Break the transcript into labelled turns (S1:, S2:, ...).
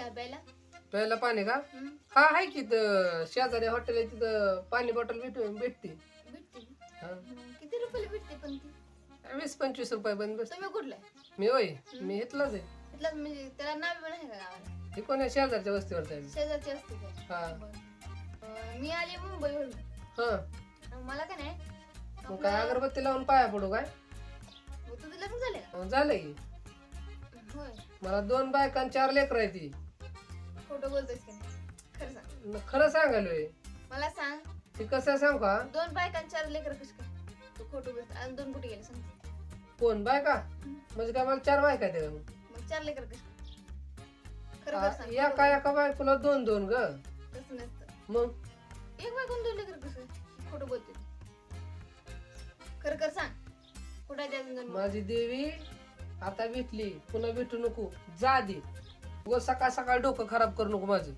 S1: आहे प्यायला?
S2: प्यायला पाणी का?
S1: हं?
S2: हा आहे की इथं शेजारी हॉटेल आहे तिथं पाणी बॉटल भेट भेटते.
S1: भेटते.
S2: हा.
S1: किती रुपयाला भेटते पण ती?
S2: वीस पंचवीस रुपये बंद बस.
S1: तुम्ही कुठला
S2: मी होय मी इथलाच आहे.
S1: इथला म्हणजे त्याला नाव पण आहे का गावाला?
S2: हे कोण्या शेजारच्या वस्तीवर जायचं
S1: शेजारची असते काय
S2: हा.
S1: बरं. मी आले मुंबईवरून.
S2: हा.
S1: मला का नाही?
S2: मग काय अगरबत्ती लावून पाया पडू काय?
S1: मग तुझं लग्न झालं
S2: मग झालं की
S1: का होय.
S2: मला दोन बायका आणि चार लेकर आहे ती.
S1: खोटं बोलतोयस का नाही? खरं सांग.
S2: न खरं सांगालोय
S1: मला सांग.
S2: ती कसं सांग का?
S1: दोन बायकां चार लेकर कशी काय? तू खोटं बोलत आणि दोन कुठे गेले सांग.
S2: कोण बायका? म्हणजे काय मला चार बायका आहे त्या
S1: मग? चार लेकर कशी काय? खरं खरं सांग.
S2: एका एका बायकोला दोन दोन ग.
S1: तसं नसतं.
S2: मग?
S1: एक बायकोन दोन लेकर कसं खोटं बोलते तू. खरं खरं सांग. कुठे दोन?
S2: माझी देवी आता भेटली. पुन्हा भेटू नको. जा दे. सकाळ सकाळ डोकं खराब करू नको माझं.